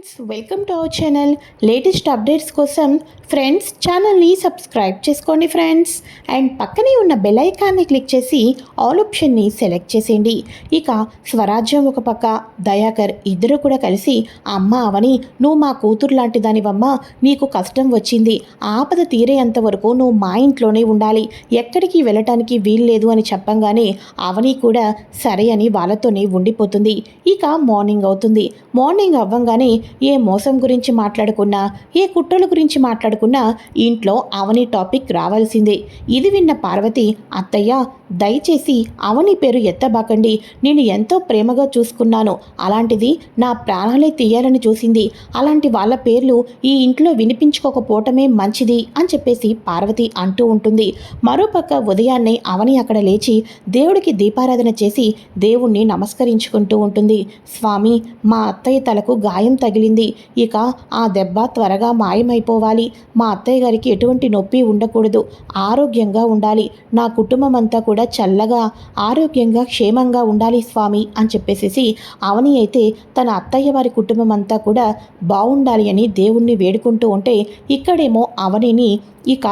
Friends welcome to our channel. Latest updates కోసం friends ఛానల్ని subscribe చేసుకోండి ఫ్రెండ్స్. అండ్ పక్కనే ఉన్న బెల్ ఐకాన్ని క్లిక్ చేసి ఆల్ ఆప్షన్ని సెలెక్ట్ చేసేయండి. ఇక స్వరాజ్యం ఒక పక్క దయాకర్ ఇద్దరు కూడా కలిసి అమ్మ అవని నువ్వు మా కూతురు లాంటి దానివమ్మ నీకు కష్టం వచ్చింది. ఆపద తీరేంత వరకు నువ్వు మా ఇంట్లోనే ఉండాలి. ఎక్కడికి వెళ్ళటానికి వీల్లేదు అని చెప్పంగానే అవని కూడా సరే అని వాళ్ళతోనే ఉండిపోతుంది. ఇక మార్నింగ్ అవుతుంది. మార్నింగ్ అవ్వంగానే ఏ మోసం గురించి మాట్లాడుకున్నా ఏ కుట్రల గురించి మాట్లాడుకున్నా ఇంట్లో అవని టాపిక్ రావాల్సిందే. ఇది విన్న పార్వతి అత్తయ్య దయచేసి అవని పేరు ఎత్తబాకండి. నేను ఎంతో ప్రేమగా చూసుకున్నాను. అలాంటిది నా ప్రాణాలే తీయాలని చూసింది. అలాంటి వాళ్ళ పేర్లు ఈ ఇంట్లో వినిపించుకోకపోవటమే మంచిది అని చెప్పేసి పార్వతి అంటూ ఉంటుంది. మరోపక్క ఉదయాన్నే అవని అక్కడ లేచి దేవుడికి దీపారాధన చేసి దేవుణ్ణి నమస్కరించుకుంటూ ఉంటుంది. స్వామి మా అత్తయ్య తలకు గాయం తగిలింది ఇక ఆ దెబ్బ త్వరగా మాయమైపోవాలి. మా అత్తయ్య గారికి ఎటువంటి నొప్పి ఉండకూడదు. ఆరోగ్యంగా ఉండాలి. నా కుటుంబం అంతా కూడా చల్లగా ఆరోగ్యంగా క్షేమంగా ఉండాలి స్వామి అని చెప్పేసేసి అవని అయితే తన అత్తయ్య వారి కుటుంబం అంతా కూడా బాగుండాలి అని దేవుణ్ణి వేడుకుంటూ ఉంటే ఇక్కడేమో అవనిని ఇక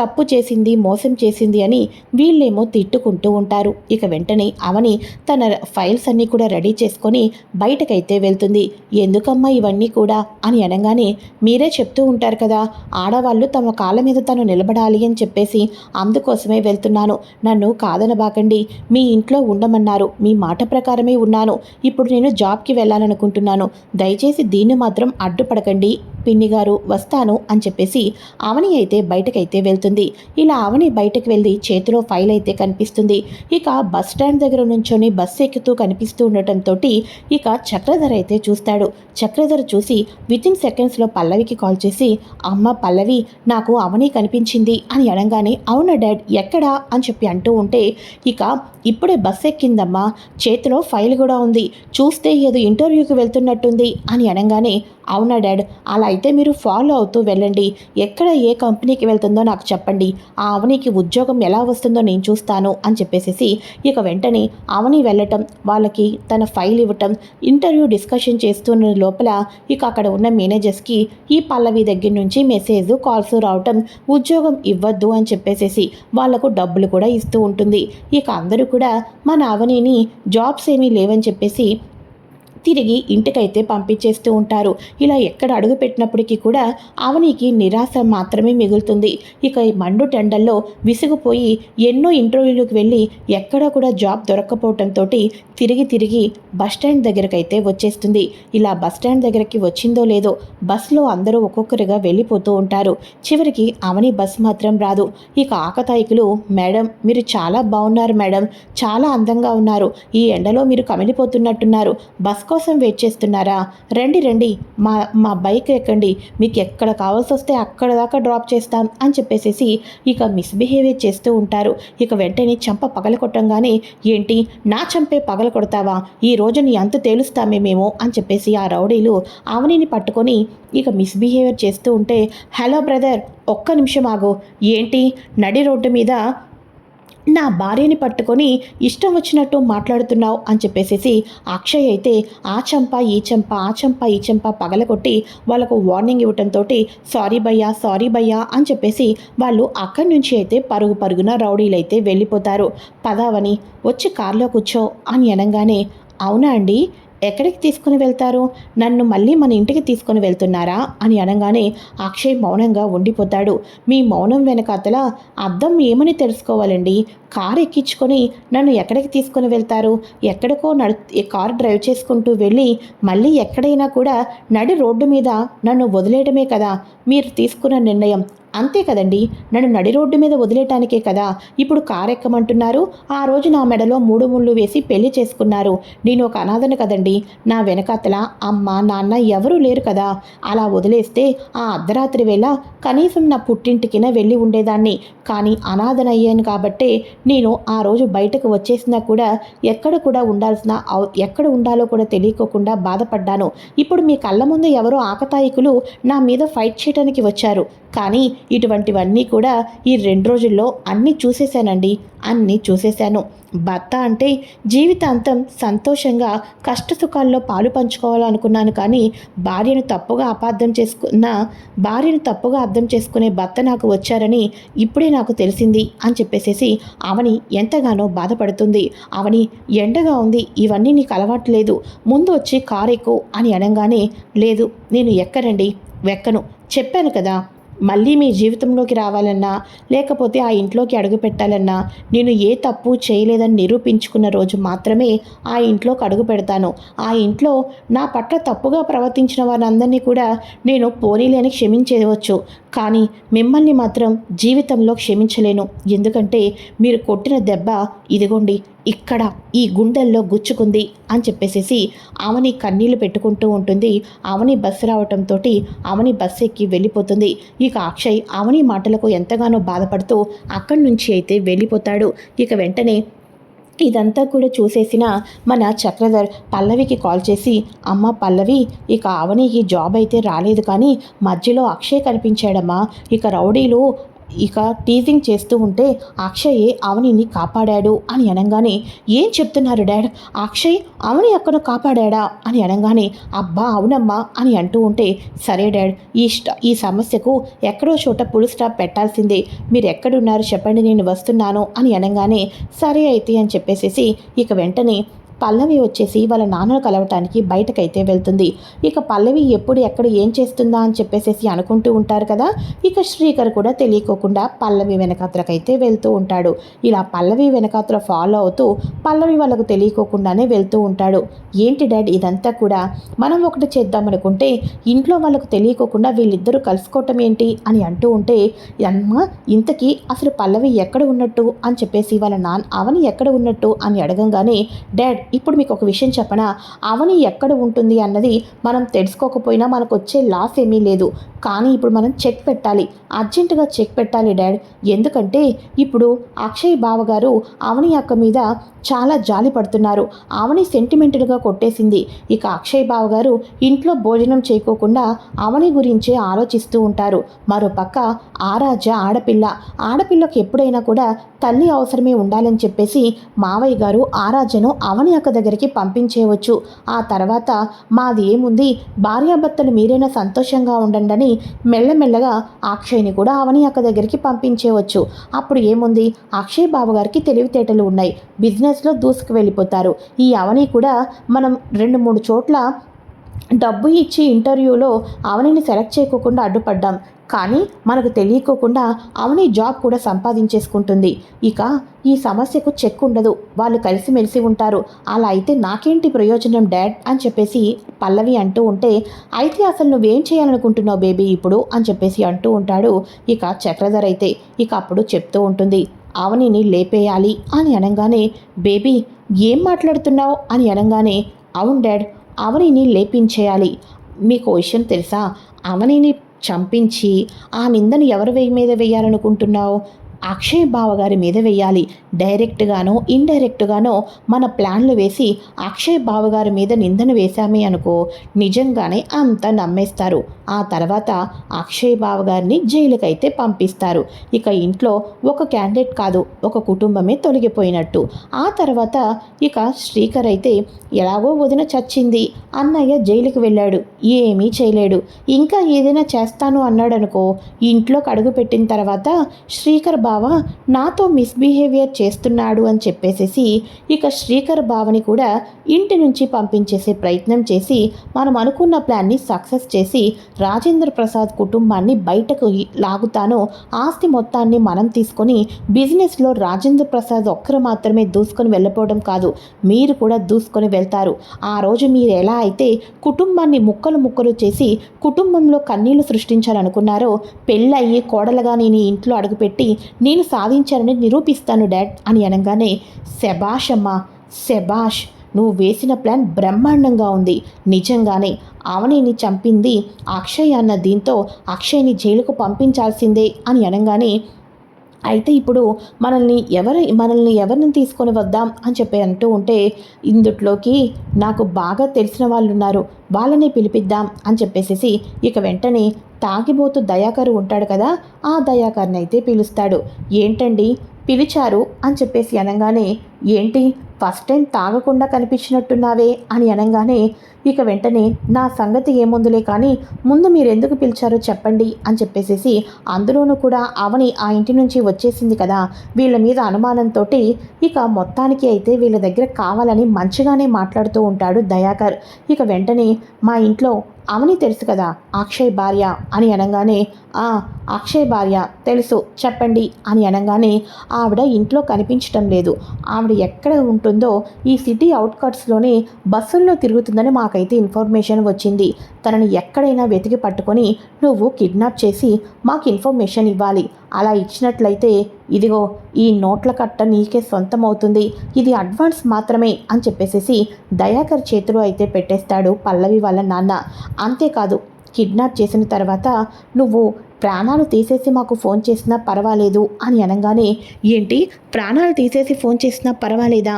తప్పు చేసింది మోసం చేసింది అని వీళ్ళేమో తిట్టుకుంటూ ఉంటారు. ఇక వెంటనే అవని తన ఫైల్స్ అన్నీ కూడా రెడీ చేసుకొని బయటకైతే వెళ్తుంది. ఎందుకమ్మా ఇవన్నీ కూడా? అని అనగానే మీరే చెప్తూ ఉంటారు కదా ఆడవాళ్ళు తమ కాళ్ళ మీద తను నిలబడాలి అని చెప్పేసి అందుకోసమే వెళ్తున్నాను. నన్ను కాదనబాకండి. మీ ఇంట్లో ఉండమన్నారు. మీ మాట ప్రకారమే ఉన్నాను. ఇప్పుడు నేను జాబ్కి వెళ్ళాలనుకుంటున్నాను. దయచేసి దీన్ని మాత్రం అడ్డుపడకండి. పిన్ని గారు వస్తాను అని చెప్పేసి అవని అయితే బయటకైతే వెళ్తుంది. ఇలా అవని బయటకు వెళ్ళి చేతిలో ఫైల్ అయితే కనిపిస్తుంది. ఇక బస్ స్టాండ్ దగ్గర నుంచొని బస్సు ఎక్కుతూ కనిపిస్తూ ఉండటంతో ఇక చక్రధర అయితే చూస్తాడు. చక్రధర చూసి విత్ ఇన్ సెకండ్స్లో పల్లవికి కాల్ చేసి అమ్మ పల్లవి నాకు అవని కనిపించింది అని అనగానే అవునా డాడ్ ఎక్కడా? అని చెప్పి అంటూ ఉంటే ఇక ఇప్పుడే బస్ ఎక్కిందమ్మా చేతిలో ఫైల్ కూడా ఉంది చూస్తే ఏదో ఇంటర్వ్యూకి వెళ్తున్నట్టుంది అని అనగానే అవునా డాడ్ అలా అయితే మీరు ఫాలో అవుతూ వెళ్ళండి. ఎక్కడ ఏ కంపెనీకి వెళ్తుందో నాకు చెప్పండి. ఆ అవనికి ఉద్యోగం ఎలా వస్తుందో నేను చూస్తాను అని చెప్పేసి ఇక వెంటనే అవని వెళ్ళటం వాళ్ళకి తన ఫైల్ ఇవ్వటం ఇంటర్వ్యూ డిస్కషన్ చేస్తున్న లోపల ఇక అక్కడ ఉన్న మేనేజర్స్కి ఈ పల్లవి దగ్గర నుంచి మెసేజ్ కాల్స్ రావటం ఉద్యోగం ఇవ్వద్దు అని చెప్పేసేసి వాళ్ళకు డబ్బులు కూడా ఇస్తూ ఉంటుంది. ఇక అందరూ కూడా మన అవనిని జాబ్స్ ఏమీ లేవని చెప్పేసి తిరిగి ఇంటికైతే పంపించేస్తూ ఉంటారు. ఇలా ఎక్కడ అడుగు పెట్టినప్పటికీ కూడా అవనికి నిరాశ మాత్రమే మిగులుతుంది. ఇక ఈ మండు టెండల్లో విసిగిపోయి ఎన్నో ఇంటర్వ్యూలకు వెళ్ళి ఎక్కడా కూడా జాబ్ దొరక్కపోవడంతో తిరిగి తిరిగి బస్టాండ్ దగ్గరకైతే వచ్చేస్తుంది. ఇలా బస్టాండ్ దగ్గరికి వచ్చిందో లేదో బస్సులో అందరూ ఒక్కొక్కరుగా వెళ్ళిపోతూ ఉంటారు. చివరికి అవని బస్ మాత్రం రాదు. ఇక ఆకతాయికులు మేడం మీరు చాలా బాగున్నారు మేడం. చాలా అందంగా ఉన్నారు. ఈ ఎండలో మీరు కమిలిపోతున్నట్టున్నారు. బస్ కోసం వెయిట్ చేస్తున్నారా? రండి రండి. మా మా బైక్ ఎక్కండి. మీకు ఎక్కడ కావాల్సి వస్తే అక్కడ దాకా డ్రాప్ చేస్తాం అని చెప్పేసేసి ఇక మిస్బిహేవియర్ చేస్తూ ఉంటారు. ఇక వెంటనే చంప పగల కొట్టంగానే ఏంటి? నా చంపే పగల కొడతావా? ఈ రోజు నీ అంత తేలుస్తామే మేము అని చెప్పేసి ఆ రౌడీలు అవనిని పట్టుకొని ఇక మిస్బిహేవియర్ చేస్తూ ఉంటే హలో బ్రదర్ ఒక్క నిమిషం ఆగు. ఏంటి? నడి రోడ్డు మీద నా భార్యని పట్టుకొని ఇష్టం వచ్చినట్టు మాట్లాడుతున్నావు అని చెప్పేసేసి అక్షయ్ అయితే ఆ చంప ఈ చంప ఆ చంప ఈ చంప పగలగొట్టి వాళ్ళకు వార్నింగ్ ఇవ్వటంతో సారీ భయ్యా సారీ భయ్యా అని చెప్పేసి వాళ్ళు అక్కడి నుంచి అయితే పరుగు పరుగున రౌడీలు అయితే వెళ్ళిపోతారు. పదావని వచ్చి కారులో కూర్చో అని అనగానే అవునా అండి? ఎక్కడికి తీసుకుని వెళ్తారు? నన్ను మళ్ళీ మన ఇంటికి తీసుకొని వెళ్తున్నారా? అని అనగానే అక్షయ్ మౌనంగా ఉండిపోతాడు. మీ మౌనం వెనకాతల అర్థం ఏమని తెలుసుకోవాలండి? కారు ఎక్కించుకొని నన్ను ఎక్కడికి తీసుకొని వెళ్తారు? ఎక్కడికో నడు కారు డ్రైవ్ చేసుకుంటూ వెళ్ళి మళ్ళీ ఎక్కడైనా కూడా నడి రోడ్డు మీద నన్ను వదిలేయడమే కదా. మీరు తీసుకున్న నిర్ణయం అంతే కదండి. నన్ను నడి రోడ్డు మీద వదిలేయటానికే కదా ఇప్పుడు కారు ఎక్కమంటున్నారు ఆ రోజు నా మెడలో మూడు ముళ్ళు వేసి పెళ్ళి చేసుకున్నారు. నేను ఒక అనాథను కదండి. నా వెనకాతల అమ్మ నాన్న ఎవరూ లేరు కదా. అలా వదిలేస్తే ఆ అర్ధరాత్రి వేళ కనీసం నా పుట్టింటికిన వెళ్ళి ఉండేదాన్ని. కానీ అనాథనయ్యాను కాబట్టే నేను ఆ రోజు బయటకు వచ్చేసినా కూడా ఎక్కడ కూడా ఉండాల్సిన ఎక్కడ ఉండాలో కూడా తెలియకోకుండా బాధపడ్డాను. ఇప్పుడు మీ కళ్ళ ముందు ఎవరో ఆకతాయికులు నా మీద ఫైట్ చేయడానికి వచ్చారు. కానీ ఇటువంటివన్నీ కూడా ఈ రెండు రోజుల్లో అన్నీ చూసేశానండి అన్నీ చూసేశాను. భర్త అంటే జీవితాంతం సంతోషంగా కష్టసుఖాల్లో పాలు పంచుకోవాలనుకున్నాను కానీ భార్యను తప్పుగా అపార్థం చేసుకున్న భార్యను తప్పుగా అర్థం చేసుకునే భర్త నాకు వచ్చారని ఇప్పుడే నాకు తెలిసింది అని చెప్పేసేసి అవని ఎంతగానో బాధపడుతుంది. అవని ఎండగా ఉంది ఇవన్నీ నీకు అలవాట్లేదు ముందు వచ్చి కారు ఎక్కువ అని అనగానే లేదు నేను ఎక్కరండి వెక్కను చెప్పాను కదా మళ్ళీ మీ జీవితంలోకి రావాలన్నా లేకపోతే ఆ ఇంట్లోకి అడుగు పెట్టాలన్నా నేను ఏ తప్పు చేయలేదని నిరూపించుకున్న రోజు మాత్రమే ఆ ఇంట్లోకి అడుగు పెడతాను. ఆ ఇంట్లో నా పట్ల తప్పుగా ప్రవర్తించిన వారందరినీ కూడా నేను పోనీలేని క్షమించేవచ్చు కానీ మిమ్మల్ని మాత్రం జీవితంలో క్షమించలేను. ఎందుకంటే మీరు కొట్టిన దెబ్బ ఇదిగోండి ఇక్కడ ఈ గుండెల్లో గుచ్చుకుంది అని చెప్పేసేసి అవని కన్నీళ్ళు పెట్టుకుంటూ ఉంటుంది. అవని బస్సు రావటంతో అవని బస్సు ఎక్కి వెళ్ళిపోతుంది. ఇక అక్షయ్ అవని మాటలకు ఎంతగానో బాధపడుతూ అక్కడి నుంచి అయితే వెళ్ళిపోతాడు. ఇక వెంటనే ఇదంతా కూడా చూసేసిన మన చక్రధర్ పల్లవికి కాల్ చేసి అమ్మ పల్లవి ఇక అవనికి జాబ్ అయితే రాలేదు కానీ మధ్యలో అక్షయ్ కనిపించాడమ్మా. ఇక రౌడీలు ఇక టీజింగ్ చేస్తూ ఉంటే అక్షయ్ అవనిని కాపాడాడు అని అనగానే ఏం చెప్తున్నారు డాడ్? అక్షయ్ అవని అక్కడ కాపాడాడా? అని అనగానే అబ్బా అవునమ్మా అని అంటూ ఉంటే సరే డాడ్ ఈ ఈ సమస్యకు ఎక్కడో చోట పులు స్టాప్ పెట్టాల్సిందే. మీరు ఎక్కడున్నారు చెప్పండి నేను వస్తున్నాను అని అనగానే సరే అయితే అని చెప్పేసేసి ఇక వెంటనే పల్లవి వచ్చేసి వాళ్ళ నాన్నను కలవటానికి బయటకైతే వెళ్తుంది. ఇక పల్లవి ఎప్పుడు ఎక్కడ ఏం చేస్తుందా అని చెప్పేసి అనుకుంటూ ఉంటారు కదా. ఇక శ్రీకర్ కూడా తెలియకోకుండా పల్లవి వెనకాతలకైతే వెళ్తూ ఉంటాడు. ఇలా పల్లవి వెనకాతల ఫాలో అవుతూ పల్లవి వాళ్ళకు తెలియకోకుండానే వెళ్తూ ఉంటాడు. ఏంటి డాడ్ ఇదంతా కూడా? మనం ఒకటి చేద్దామనుకుంటే ఇంట్లో వాళ్ళకు తెలియకోకుండా వీళ్ళిద్దరూ కలుసుకోవటం ఏంటి అని అంటూ ఉంటే అమ్మ ఇంతకీ అసలు పల్లవి ఎక్కడ ఉన్నట్టు? అని చెప్పేసి వాళ్ళ నాన్న అవని ఎక్కడ ఉన్నట్టు? అని అడగంగానే డాడ్ ఇప్పుడు మీకు ఒక విషయం చెప్పనా? అవని ఎక్కడ ఉంటుంది అన్నది మనం తెలుసుకోకపోయినా మనకు వచ్చే లాస్ ఏమీ లేదు. కానీ ఇప్పుడు మనం చెక్ పెట్టాలి. అర్జెంటుగా చెక్ పెట్టాలి డాడ్. ఎందుకంటే ఇప్పుడు అక్షయ్ బావగారు అవని అక్క మీద చాలా జాలి పడుతున్నారు. అవని సెంటిమెంటల్గా కొట్టేసింది. ఇక అక్షయ్ బావగారు ఇంట్లో భోజనం చేయకోకుండా అవని గురించే ఆలోచిస్తూ ఉంటారు. మరోపక్క ఆరాజ ఆడపిల్ల. ఆడపిల్లకి ఎప్పుడైనా కూడా తల్లి అవసరమే ఉండాలని చెప్పేసి మావయ్య గారు ఆరాజను అవని అక్క దగ్గరికి పంపించేయవచ్చు ఆ తర్వాత మాది ఏముంది? భార్యాభర్తలు మీరైనా సంతోషంగా ఉండండి మెల్లమెల్లగా అక్షయ్ని కూడా అవని అక్క దగ్గరికి పంపించేవచ్చు అప్పుడు ఏముంది? అక్షయ్ బాబు గారికి తెలివితేటలు ఉన్నాయి. బిజినెస్లో దూసుకు వెళ్ళిపోతారు ఈ అవని కూడా మనం రెండు మూడు చోట్ల డబ్బు ఇచ్చి ఇంటర్వ్యూలో అవనిని సెలెక్ట్ చేయకోకుండా అడ్డుపడ్డాం. కానీ మనకు తెలియకోకుండా అవని జాబ్ కూడా సంపాదించేసుకుంటుంది. ఇక ఈ సమస్యకు చెక్ ఉండదు. వాళ్ళు కలిసిమెలిసి ఉంటారు. అలా అయితే నాకేంటి ప్రయోజనం డాడ్? అని చెప్పేసి పల్లవి అంటూ ఉంటే అయితే అసలు నువ్వేం చేయాలనుకుంటున్నావు బేబీ ఇప్పుడు? అని చెప్పేసి అంటూ ఉంటాడు ఇక చక్రధర్ అయితే. ఇక అప్పుడు చెప్తూ ఉంటుంది అవనిని లేపేయాలి అని అనగానే బేబీ ఏం మాట్లాడుతున్నావు? అని అనగానే అవును డాడ్ అవనిని లేపించేయాలి. మీకు విషయం తెలుసా? అవనిని చంపించి ఆ నిందను ఎవరి మీద వేయాలనుకుంటున్నావు అక్షయ్ బావ గారి మీద వేయాలి. డైరెక్ట్గానో ఇండైరెక్ట్గానో మన ప్లాన్లు వేసి అక్షయ్ బావ గారి మీద నిందన వేశామే అనుకో నిజంగానే అంత నమ్మేస్తారు. ఆ తర్వాత అక్షయ్ బావ గారిని జైలుకైతే పంపిస్తారు. ఇక ఇంట్లో ఒక క్యాండిడేట్ కాదు ఒక కుటుంబమే తొలగిపోయినట్టు. ఆ తర్వాత ఇక శ్రీకర్ అయితే ఎలాగో వదిన చచ్చింది అన్నయ్య జైలుకి వెళ్ళాడు ఏమీ చేయలేడు. ఇంకా ఏదైనా చేస్తాను అన్నాడనుకో ఇంట్లోకి అడుగు పెట్టిన తర్వాత శ్రీకర్ బావ నాతో మిస్బిహేవియర్ చేస్తున్నాడు అని చెప్పేసేసి ఇక శ్రీకర్ బావని కూడా ఇంటి నుంచి పంపించేసే ప్రయత్నం చేసి మనం అనుకున్న ప్లాన్ని సక్సెస్ చేసి రాజేంద్ర ప్రసాద్ కుటుంబాన్ని బయటకు లాగుతాను ఆస్తి మొత్తాన్ని మనం తీసుకొని బిజినెస్లో రాజేంద్ర ప్రసాద్ ఒక్కరు మాత్రమే దూసుకొని వెళ్ళిపోవడం కాదు మీరు కూడా దూసుకొని వెళ్తారు. ఆ రోజు మీరు ఎలా అయితే కుటుంబాన్ని ముక్కలు ముక్కలు చేసి కుటుంబంలో కన్నీళ్ళు సృష్టించాలనుకున్నారో పెళ్ళయ్యి కోడలుగా నేను ఇంట్లో అడుగుపెట్టి నేను సాధించానని నిరూపిస్తాను డాడ్ అని అనగానే శబాష్ అమ్మా శబాష్ నువ్వు వేసిన ప్లాన్ బ్రహ్మాండంగా ఉంది. నిజంగానే ఆవనిని చంపింది అక్షయ్ అన్న దీంతో అక్షయ్ని జైలుకు పంపించాల్సిందే అని అనగానే అయితే ఇప్పుడు మనల్ని ఎవరు మనల్ని ఎవరిని తీసుకొని వద్దాం అని చెప్పి అంటూ ఉంటే ఇందుట్లోకి నాకు బాగా తెలిసిన వాళ్ళు ఉన్నారు వాళ్ళని పిలిపిద్దాం అని చెప్పేసేసి ఇక వెంటనే తాగిపోతూ దయాకరు ఉంటాడు కదా ఆ దయాకర్ని అయితే పిలుస్తాడు. ఏంటండి? పిలిచారు అని చెప్పేసి అనగానే ఏంటి ఫస్ట్ టైం తాగకుండా కనిపించినట్టున్నావే? అని అనగానే ఇక వెంటనే నా సంగతి ఏముందులే కానీ ముందు మీరు ఎందుకు పిలిచారో చెప్పండి అని చెప్పేసేసి అందులోనూ కూడా అవని ఆ ఇంటి నుంచి వచ్చేసింది కదా. వీళ్ళ మీద అనుమానంతో ఇక మొత్తానికి అయితే వీళ్ళ దగ్గర కావాలని మంచిగానే మాట్లాడుతూ ఉంటాడు దయాకర్. ఇక వెంటనే మా ఇంట్లో అవని తెలుసు కదా అక్షయ్ భార్య అని అనగానే ఆ అక్షయ్ భార్య తెలుసు చెప్పండి అని అనగానే ఆవిడ ఇంట్లో కనిపించటం లేదు. ఆవిడ ఎక్కడ ఉంటుందో ఈ సిటీ అవుట్కట్స్లోనే బస్సుల్లో తిరుగుతుందని మాకైతే ఇన్ఫర్మేషన్ వచ్చింది. తనని ఎక్కడైనా వెతికి పట్టుకొని నువ్వు కిడ్నాప్ చేసి మాకు ఇన్ఫర్మేషన్ ఇవ్వాలి. అలా ఇచ్చినట్లయితే ఇదిగో ఈ నోట్ల కట్ట నీకే సొంతమవుతుంది. ఇది అడ్వాన్స్ మాత్రమే అని చెప్పేసేసి దయాకర్ చేతులు అయితే పెట్టేస్తాడు పల్లవి వాళ్ళ నాన్న. అంతేకాదు కిడ్నాప్ చేసిన తర్వాత నువ్వు ప్రాణాలు తీసేసి మాకు ఫోన్ చేసినా పర్వాలేదు అని అనగానే ఏంటి? ప్రాణాలు తీసేసి ఫోన్ చేసినా పర్వాలేదా?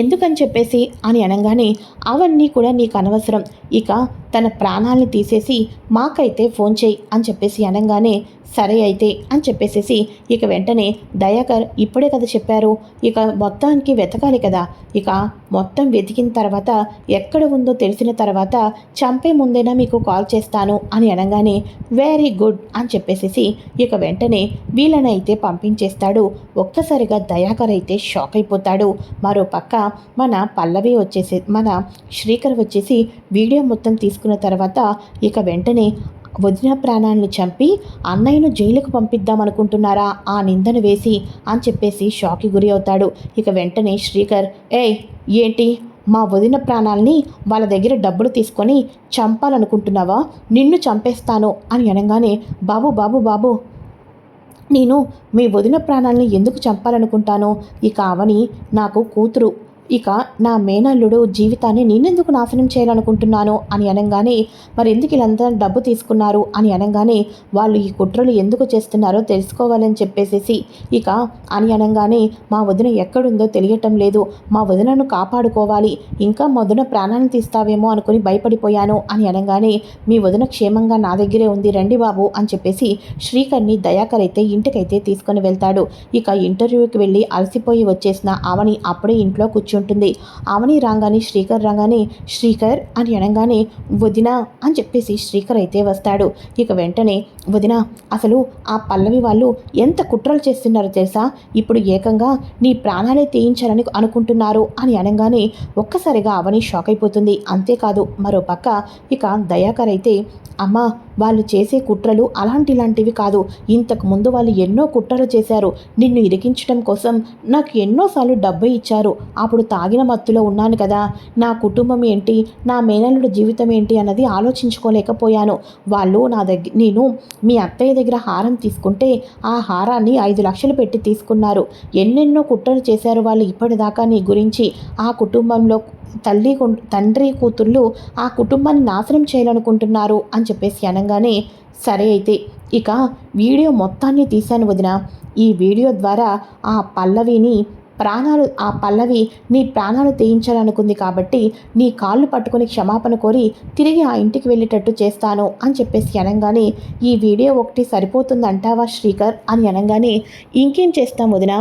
ఎందుకని చెప్పేసి అని అనగానే అవన్నీ కూడా నీకు అనవసరం. ఇక తన ప్రాణాలని తీసేసి మాకైతే ఫోన్ చేయి అని చెప్పేసి అనగానే సరే అయితే అని చెప్పేసేసి ఇక వెంటనే దయాకర్ ఇప్పుడే కదా చెప్పారు. ఇక మొత్తానికి వెతకాలి కదా. ఇక మొత్తం వెతికిన తర్వాత ఎక్కడ ఉందో తెలిసిన తర్వాత చంపే ముందైనా మీకు కాల్ చేస్తాను అని అనగానే వెరీ గుడ్ అని చెప్పేసేసి ఇక వెంటనే వీళ్ళనైతే పంపించేస్తాడు. ఒక్కసారిగా దయాకర్ అయితే షాక్ అయిపోతాడు. మరో పక్క మన పల్లవి వచ్చేసి మన శ్రీకర్ వచ్చేసి వీడియో మొత్తం తీసుకున్న తర్వాత ఇక వెంటనే వదిన ప్రాణాన్ని చంపి అన్నయ్యను జైలుకు పంపిద్దాం అనుకుంటున్నారా ఆ నిందను వేసి అని చెప్పేసి షాక్కి గురి అవుతాడు. ఇక వెంటనే శ్రీకర్ ఏ ఏంటి? మా వదిన ప్రాణాలని వాళ్ళ దగ్గర డబ్బులు తీసుకొని చంపాలనుకుంటున్నావా? నిన్ను చంపేస్తాను అని అనగానే బాబు బాబు బాబు నేను మీ వదిన ప్రాణాలని ఎందుకు చంపాలనుకుంటాను ఇక అవని నాకు కూతురు ఇక నా మేనల్లుడు జీవితాన్ని నేనెందుకు నాశనం చేయాలనుకుంటున్నాను అని అనగానే మరి ఎందుకు ఇలాంతా డబ్బు తీసుకున్నారు? అని అనగానే వాళ్ళు ఈ కుట్రలు ఎందుకు చేస్తున్నారో తెలుసుకోవాలని చెప్పేసేసి. ఇక అని అనగానే మా వదిన ఎక్కడుందో తెలియటం లేదు. మా వదినను కాపాడుకోవాలి. ఇంకా మా వదిన ప్రాణాలను తీస్తావేమో అనుకుని భయపడిపోయాను. అని అనగానే మీ వదిన క్షేమంగా నా దగ్గరే ఉంది. రండి బాబు. అని చెప్పేసి శ్రీకర్ని దయాకర్ అయితే ఇంటికైతే తీసుకొని వెళ్తాడు. ఇక ఇంటర్వ్యూకి వెళ్ళి అలసిపోయి వచ్చేసిన ఆవని అప్పుడే ఇంట్లో కూర్చుని ఉంటుంది. ఆమెని రాగానే శ్రీకర్ రాగానే శ్రీకర్ అని అనగానే వదిన అని చెప్పేసి శ్రీకర్ అయితే వస్తాడు. ఇక వెంటనే వదిన అసలు ఆ పల్లవి వాళ్ళు ఎంత కుట్రలు చేస్తున్నారో తెలుసా? ఇప్పుడు ఏకంగా నీ ప్రాణాలే తీయించాలని అనుకుంటున్నారు అని అనగానే ఒక్కసారిగా అవని షాక్ అయిపోతుంది. అంతేకాదు మరో పక్క ఇక దయాకర్ అయితే అమ్మ వాళ్ళు చేసే కుట్రలు అలాంటి లాంటివి కాదు. ఇంతకు ముందు వాళ్ళు ఎన్నో కుట్రలు చేశారు. నిన్ను ఇరికించడం కోసం నాకు ఎన్నోసార్లు డబ్బు ఇచ్చారు. అప్పుడు తాగిన మత్తులో ఉన్నాను కదా. నా కుటుంబం ఏంటి? నా మేనల్లుడు జీవితం ఏంటి? అన్నది ఆలోచించుకోలేకపోయాను. వాళ్ళు నా దగ్గర నేను మీ అత్తయ్య దగ్గర హారం తీసుకుంటే ఆ హారాన్ని ఐదు లక్షలు పెట్టి తీసుకున్నారు. ఎన్నెన్నో కుట్రలు చేశారు వాళ్ళు ఇప్పటిదాకా నీ గురించి. ఆ కుటుంబంలో తల్లి తండ్రి కూతుర్లు ఆ కుటుంబాన్ని నాశనం చేయాలనుకుంటున్నారు అని చెప్పేసి అనగానే సరే అయితే ఇక వీడియో మొత్తాన్ని తీశాను వదిన. ఈ వీడియో ద్వారా ఆ పల్లవిని ప్రాణాలు ఆ పల్లవి నీ ప్రాణాలు తీయించాలనుకుంది కాబట్టి నీ కాళ్ళు పట్టుకొని క్షమాపణ కోరి తిరిగి ఆ ఇంటికి వెళ్ళేటట్టు చేస్తాను అని చెప్పేసి అనగానే ఈ వీడియో ఒకటి సరిపోతుందంటావా శ్రీకర్? అని అనగానే ఇంకేం చేస్తాం వదిన?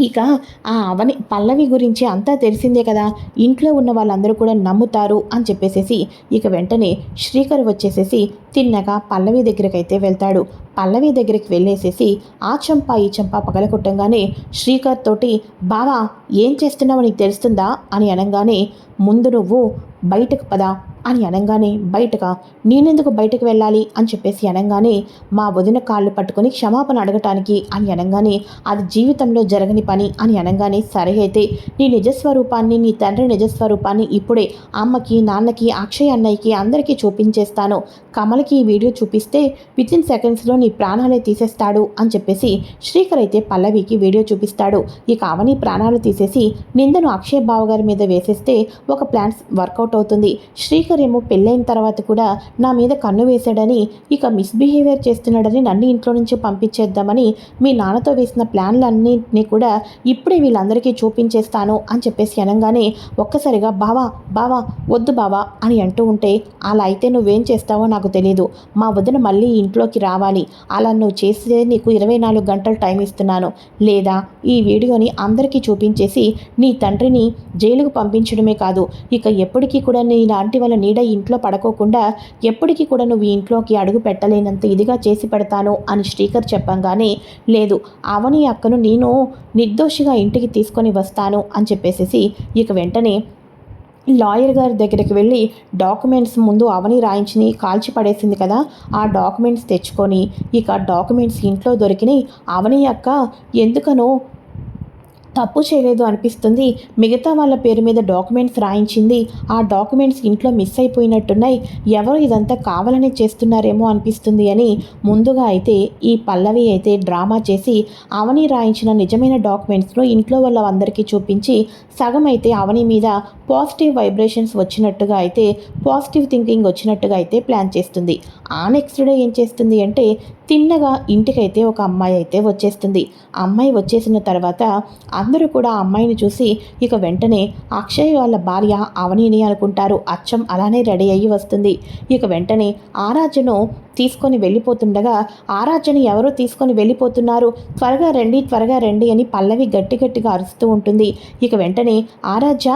ఇక ఆ అవని పల్లవి గురించి అంతా తెలిసిందే కదా. ఇంట్లో ఉన్న వాళ్ళందరూ కూడా నమ్ముతారు అని చెప్పేసేసి ఇక వెంటనే శ్రీకర్ వచ్చేసేసి తిన్నగా పల్లవి దగ్గరకైతే వెళ్తాడు. పల్లవి దగ్గరికి వెళ్ళేసేసి ఆ చంప ఈ చంప పగలకొట్టంగానే శ్రీకర్ తోటి బావా ఏం చేస్తున్నావు నీకు తెలుస్తుందా? అని అనగానే ముందు నువ్వు బయటకు పదా అని అనగానే బయటగా నేనెందుకు బయటకు వెళ్ళాలి? అని చెప్పేసి అనగానే మా వదిన కాళ్ళు పట్టుకొని క్షమాపణ అడగటానికి అని అనగానే అది జీవితంలో జరగని పని అని అనగానే సరే అయితే నీ నిజస్వరూపాన్ని నీ తండ్రి నిజస్వరూపాన్ని ఇప్పుడే అమ్మకి నాన్నకి అక్షయ్ అన్నయ్యకి అందరికీ చూపించేస్తాను. కమలకి ఈ వీడియో చూపిస్తే విత్ ఇన్ సెకండ్స్లో నీ ప్రాణాలే తీసేస్తాడు అని చెప్పేసి శ్రీకర్ అయితే పల్లవికి వీడియో చూపిస్తాడు. ఇక అవని ప్రాణాలు తీసేసి నిందను అక్షయ్ బావ గారి మీద వేసేస్తే ఒక ప్లాన్స్ వర్కౌట్ అవుతుంది. శ్రీకర్ ఏమో పెళ్ళైన తర్వాత కూడా నా మీద కన్ను వేశాడని ఇక మిస్బిహేవియర్ చేస్తున్నాడని నన్ను ఇంట్లో నుంచి పంపించేద్దామని మీ నాన్నతో వేసిన ప్లాన్లన్నింటినీ కూడా ఇప్పుడే వీళ్ళందరికీ చూపించేస్తాను అని చెప్పేసి అనగానే ఒక్కసారిగా బావా బావా వద్దు బావా అని అంటూ ఉంటే అలా అయితే నువ్వేం చేస్తావో నాకు తెలియదు మా వదిన మళ్ళీ ఇంట్లోకి రావాలి. అలా నువ్వు చేస్తే నీకు ఇరవై నాలుగు గంటలు టైం ఇస్తున్నాను. లేదా ఈ వీడియోని అందరికీ చూపించేసి నీ తండ్రిని జైలుకు పంపించడమే కాదు ఇక ఎప్పటికీ కూడా నీ లాంటి వాళ్ళ నీడ ఇంట్లో పడుకోకుండా ఎప్పటికీ కూడా నువ్వు ఈ ఇంట్లోకి అడుగు పెట్టలేనంత ఇదిగా చేసి పెడతాను అని శ్రీకర్ చెప్పంగానే లేదు అవని అక్కను నేను నిర్దోషిగా ఇంటికి తీసుకొని వస్తాను అని చెప్పేసేసి ఇక వెంటనే లాయర్ గారి దగ్గరికి వెళ్ళి డాక్యుమెంట్స్ ముందు అవని రాయించి కాల్చి పడేసింది కదా ఆ డాక్యుమెంట్స్ తెచ్చుకొని ఇక డాక్యుమెంట్స్ ఇంట్లో దొరికినాయి. అవని అక్క ఎందుకనో తప్పు చేయలేదు అనిపిస్తుంది. మిగతా వాళ్ళ పేరు మీద డాక్యుమెంట్స్ రాయించింది. ఆ డాక్యుమెంట్స్ ఇంట్లో మిస్ అయిపోయినట్టున్నాయి. ఎవరు ఇదంతా కావాలని చేస్తున్నారేమో అనిపిస్తుంది అని ముందుగా అయితే ఈ పల్లవి అయితే డ్రామా చేసి అవని రాయించిన నిజమైన డాక్యుమెంట్స్ను ఇంట్లో వాళ్ళ అందరికీ చూపించి సగం అయితే అవని మీద పాజిటివ్ వైబ్రేషన్స్ వచ్చినట్టుగా అయితే పాజిటివ్ థింకింగ్ వచ్చినట్టుగా అయితే ప్లాన్ చేస్తుంది. ఆ నెక్స్ట్ డే ఏం చేస్తుంది అంటే తిన్నగా ఇంటికైతే ఒక అమ్మాయి అయితే వచ్చేస్తుంది. అమ్మాయి వచ్చేసిన తర్వాత అందరూ కూడా ఆ అమ్మాయిని చూసి ఇక వెంటనే అక్షయ్ వాళ్ళ భార్య అవనీని అనుకుంటారు. అచ్చం అలానే రెడీ అయ్యి వస్తుంది. ఇక వెంటనే ఆరాధ్యను తీసుకొని వెళ్ళిపోతుండగా ఆరాధ్యని ఎవరో తీసుకొని వెళ్ళిపోతున్నారు? త్వరగా రండి త్వరగా రండి అని పల్లవి గట్టి గట్టిగా అరుస్తూ ఉంటుంది. ఇక వెంటనే ఆరాధ్య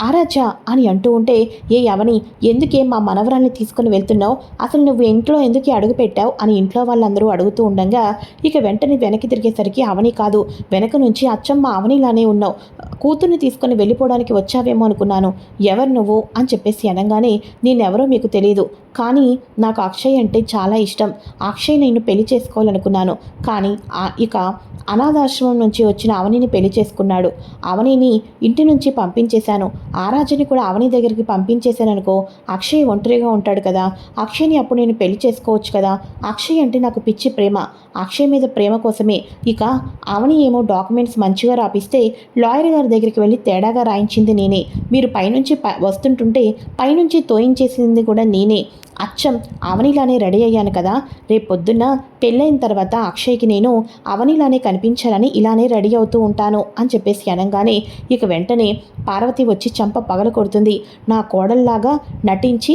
ఆరాధ్య అని అంటూ ఉంటే ఏ అవని ఎందుకే మా మనవరాల్ని తీసుకుని వెళ్తున్నావు? అసలు నువ్వు ఇంట్లో ఎందుకు అడుగు పెట్టావు? అని ఇంట్లో వాళ్ళందరూ అడుగుతూ ఉండగా ఇక వెంటనే వెనక్కి తిరిగేసరికి అవని కాదు. వెనక నుంచి అచ్చమ్మ అవనిలానే ఉన్నావు. కూతుర్ని తీసుకొని వెళ్ళిపోవడానికి వచ్చావేమో అనుకున్నాను. ఎవరు నువ్వు? అని చెప్పేసి అనగానే నేనెవరో మీకు తెలియదు కానీ నాకు అక్షయ్ అంటే చాలా ఇష్టం. అక్షయ్ నేను పెళ్ళి చేసుకోవాలనుకున్నాను. కానీ ఇక అనాథాశ్రమం నుంచి వచ్చిన అవనిని పెళ్ళి చేసుకున్నాడు. అవనిని ఇంటి నుంచి పంపించేశాను. ఆరాజని కూడా అవని దగ్గరికి పంపించేశాననుకో అక్షయ్ ఒంటరిగా ఉంటాడు కదా. అక్షయ్ని అప్పుడు నేను పెళ్ళి చేసుకోవచ్చు కదా. అక్షయ్ అంటే నాకు పిచ్చి ప్రేమ. అక్షయ్ మీద ప్రేమ కోసమే. ఇక అవని ఏమో డాక్యుమెంట్స్ మంచిగా రాపిస్తే లాయర్ గారి దగ్గరికి వెళ్ళి తేడాగా రాయించింది నేనే. మీరు పైనుంచి ప వస్తుంటుంటే పైనుంచి తోయించేసింది కూడా నేనే. అచ్చం అవనిలానే రెడీ అయ్యాను కదా. రేపు పొద్దున్న పెళ్ళైన తర్వాత అక్షయ్కి నేను అవనిలానే కనిపించాలని ఇలానే రెడీ అవుతూ ఉంటాను అని చెప్పేసి అనగానే ఇక వెంటనే పార్వతి వచ్చి చంప పగల కొడుతుంది. నా కోడల్లాగా నటించి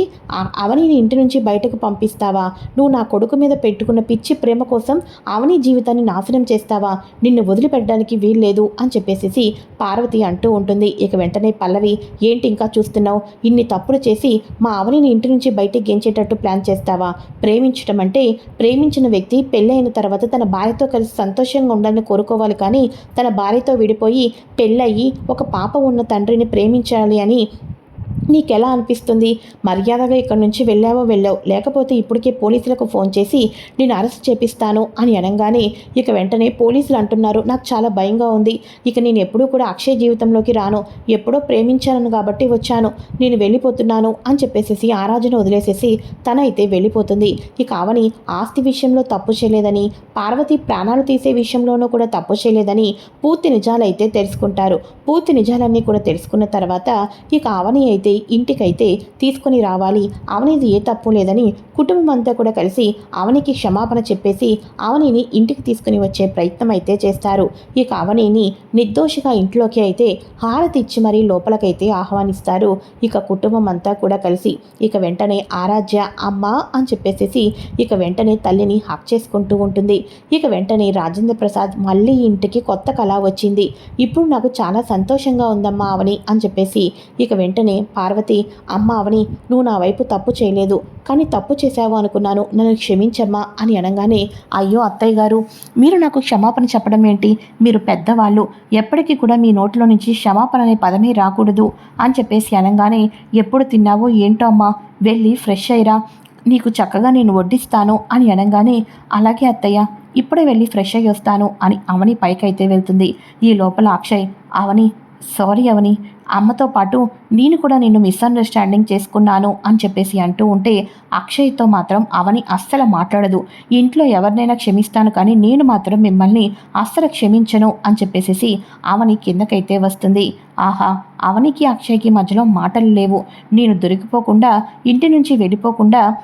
అవనిని ఇంటి నుంచి బయటకు పంపిస్తావా? నువ్వు నా కొడుకు మీద పెట్టుకున్న పిచ్చి ప్రేమ కోసం అవని జీవితాన్ని నాశనం చేస్తావా? నిన్ను వదిలిపెట్టడానికి వీల్లేదు అని చెప్పేసి పార్వతి అంటూ ఉంటుంది. ఇక వెంటనే పల్లవి ఏంటి ఇంకా చూస్తున్నావు? ఇన్ని తప్పులు చేసి మా అవనిని ఇంటి నుంచి బయటికి వచ్చేటట్టు ప్లాన్ చేస్తావా? ప్రేమించటం అంటే ప్రేమించిన వ్యక్తి పెళ్ళైన తర్వాత తన భార్యతో కలిసి సంతోషంగా ఉండాలని కోరుకోవాలి కానీ తన భార్యతో విడిపోయి పెళ్ళయి ఒక పాప ఉన్న తండ్రిని ప్రేమించాలి అని నీకెలా అనిపిస్తుంది? మర్యాదగా ఇక్కడి నుంచి వెళ్ళావో వెళ్ళావు. లేకపోతే ఇప్పటికే పోలీసులకు ఫోన్ చేసి నేను అరెస్ట్ చేపిస్తాను అని అనగానే ఇక వెంటనే పోలీసులు అంటున్నారు నాకు చాలా భయంగా ఉంది. ఇక నేను ఎప్పుడూ కూడా అక్షయ్ జీవితంలోకి రాను. ఎప్పుడో ప్రేమించాను కాబట్టి వచ్చాను. నేను వెళ్ళిపోతున్నాను అని చెప్పేసేసి ఆరాజును వదిలేసేసి తనైతే వెళ్ళిపోతుంది. ఇక అవని ఆస్తి విషయంలో తప్పు చేయలేదని పార్వతి ప్రాణాలు తీసే విషయంలోనూ కూడా తప్పు చేయలేదని పూర్తి నిజాలైతే తెలుసుకుంటారు. పూర్తి నిజాలన్నీ కూడా తెలుసుకున్న తర్వాత ఇక అవని అయితే ఇంటికైతే తీసుకుని రావాలి. అవనిది ఏ తప్పు లేదని కుటుంబం అంతా కూడా కలిసి అవనికి క్షమాపణ చెప్పేసి అవనిని ఇంటికి తీసుకుని వచ్చే ప్రయత్నం అయితే చేస్తారు. ఇక అవనిని నిర్దోషిగా ఇంట్లోకి అయితే హారతి ఇచ్చి మరీ లోపలకైతే ఆహ్వానిస్తారు. ఇక కుటుంబం అంతా కూడా కలిసి ఇక వెంటనే ఆరాధ్య అమ్మ అని చెప్పేసి ఇక వెంటనే తల్లిని హక్ చేసుకుంటూ ఉంటుంది. ఇక వెంటనే రాజేంద్ర ప్రసాద్ మళ్ళీ ఇంటికి కొత్త కళ వచ్చింది. ఇప్పుడు నాకు చాలా సంతోషంగా ఉందమ్మా అవని అని చెప్పేసి ఇక వెంటనే పార్వతి అమ్మ అవని నువ్వు నా వైపు తప్పు చేయలేదు. కానీ తప్పు చేశావు అనుకున్నాను. నన్ను క్షమించమ్మా అని అనగానే అయ్యో అత్తయ్య గారు మీరు నాకు క్షమాపణ చెప్పడం ఏంటి? మీరు పెద్దవాళ్ళు. ఎప్పటికీ కూడా మీ నోట్లో నుంచి క్షమాపణ అనే పదమే రాకూడదు అని చెప్పేసి అనగానే ఎప్పుడు తిన్నావో ఏంటో అమ్మా వెళ్ళి ఫ్రెష్ అయ్యరా. నీకు చక్కగా నేను వడ్డిస్తాను అని అనగానే అలాగే అత్తయ్య ఇప్పుడే వెళ్ళి ఫ్రెష్ అయ్యి వస్తాను అని అవని పైకైతే వెళ్తుంది. ఈ లోపల అక్షయ్ అవని సారీ అవని అమ్మతో పాటు నేను కూడా నిన్ను మిస్అండర్స్టాండింగ్ చేసుకున్నాను అని చెప్పేసి అంటూ ఉంటే అక్షయ్తో మాత్రం అవని అస్సలు మాట్లాడదు. ఇంట్లో ఎవరినైనా క్షమిస్తాను కానీ నేను మాత్రం మిమ్మల్ని అస్సలు క్షమించను అని చెప్పేసి అవని కిందకైతే వస్తుంది. ఆహా అవనికి అక్షయ్కి మధ్యలో మాటలు లేవు. నేను దొరికిపోకుండా ఇంటి నుంచి వెళ్ళిపోకుండా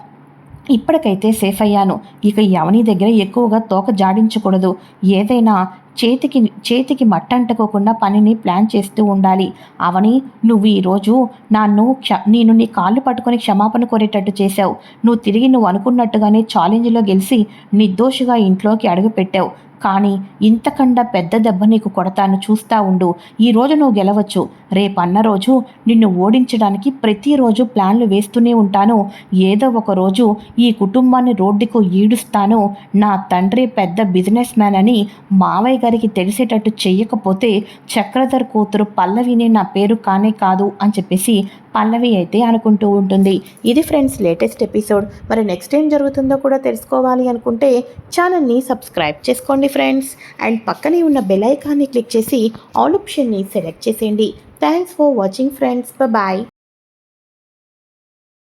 ఇప్పటికైతే సేఫ్ అయ్యాను. ఇక ఎవని దగ్గర ఎక్కువగా తోక జాడించకూడదు. ఏదైనా చేతికి చేతికి మట్టంటుకోకుండా పనిని ప్లాన్ చేస్తూ ఉండాలి. అవని నువ్వు ఈరోజు నన్ను క్ష నేను నీ కాళ్ళు పట్టుకొని క్షమాపణ కోరేటట్టు చేశావు. నువ్వు తిరిగి నువ్వు అనుకున్నట్టుగానే ఛాలెంజ్లో గెలిచి నిర్దోషిగా ఇంట్లోకి అడుగుపెట్టావు కానీ ఇంతకన్నా పెద్ద దెబ్బ నీకు కొడతాను చూస్తా ఉండు. ఈ రోజు నువ్వు గెలవచ్చు. రేపన్న రోజు నిన్ను ఓడించడానికి ప్రతిరోజు ప్లాన్లు వేస్తూనే ఉంటాను. ఏదో ఒక రోజు ఈ కుటుంబాన్ని రోడ్డుకు ఈడుస్తాను. నా తండ్రి పెద్ద బిజినెస్ మ్యాన్ అని మావయ్య గారికి తెలిసేటట్టు చెయ్యకపోతే చక్రధర్ కూతురు పల్లవిని నా పేరు కానే కాదు అని చెప్పేసి పల్లవి అయితే అనుకుంటూ ఉంటుంది. ఇది ఫ్రెండ్స్ లేటెస్ట్ ఎపిసోడ్ మరి నెక్స్ట్ ఏం జరుగుతుందో కూడా తెలుసుకోవాలి అనుకుంటే ఛానల్ని సబ్స్క్రైబ్ చేసుకోండి ఫ్రెండ్స్ అండ్ పక్కనే ఉన్న బెల్ ఐకాన్ని క్లిక్ చేసి ఆల్ ఆప్షన్ని సెలెక్ట్ చేసేయండి. Thanks for watching friends bye